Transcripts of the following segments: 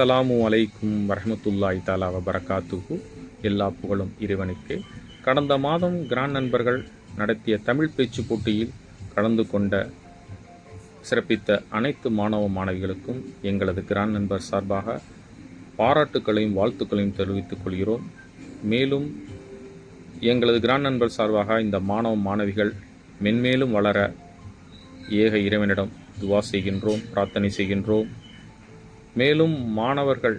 அஸ்ஸலாமு அலைக்கும் வரஹ்மத்துல்லாஹி தாலா வபரகாத்துஹு. எல்லா புகழும் இறைவனுக்கு. கடந்த மாதம் கிராண்ட் நண்பர்கள் நடத்திய தமிழ் பேச்சு போட்டியில் கலந்து கொண்ட சிறப்பித்த அனைத்து மாணவ மாணவிகளுக்கும் எங்களது கிராண்ட் நண்பர் சார்பாக பாராட்டுக்களையும் வாழ்த்துக்களையும் தெரிவித்துக் கொள்கிறோம். மேலும் எங்களது கிராண்ட் நண்பர் சார்பாக இந்த மாணவ மாணவிகள் மென்மேலும் வளர ஏக இறைவனிடம் துவா செய்கின்றோம் பிரார்த்தனை செய்கின்றோம். மேலும் மாணவர்கள்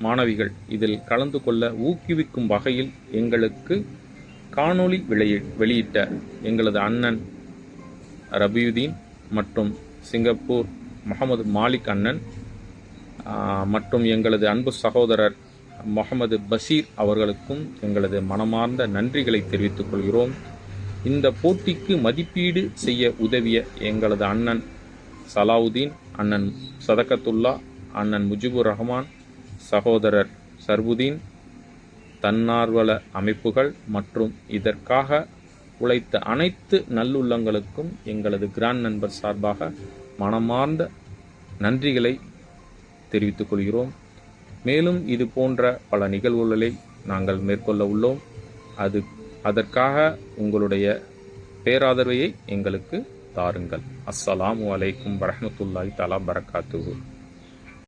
மாணவிகள் இதில் கலந்து கொள்ள ஊக்குவிக்கும் வகையில் எங்களுக்கு காணொளி வெளியி வெளியிட்ட எங்களது அண்ணன் ரபியுதீன் மற்றும் சிங்கப்பூர் முகமது மாலிக் அண்ணன் மற்றும் எங்களது அன்பு சகோதரர் முகமது பஷீர் அவர்களுக்கும் எங்களது மனமார்ந்த நன்றிகளை தெரிவித்துக் கொள்கிறோம். இந்த போட்டிக்கு மதிப்பீடு செய்ய உதவிய எங்களது அண்ணன் சலாவுதீன் அண்ணன் சதகத்துல்லா அண்ணன் முஜிபுர் ரஹ்மான் சகோதரர் சர்புதீன் தன்னார்வல அமைப்புகள் மற்றும் இதற்காக உழைத்த அனைத்து நல்லுள்ளங்களுக்கும் எங்களது கிராண்ட் நண்பர் சார்பாக மனமார்ந்த நன்றிகளை தெரிவித்துக் கொள்கிறோம். மேலும் இது போன்ற பல நிகழ்வுகளை நாங்கள் மேற்கொள்ள உள்ளோம். அது அதற்காக உங்களுடைய பேராதரவையை எங்களுக்கு தாருங்கள். அஸ்ஸலாமு அலைக்கும் வரஹ்மத்துல்லாஹி தலா பரக்காத்துஹு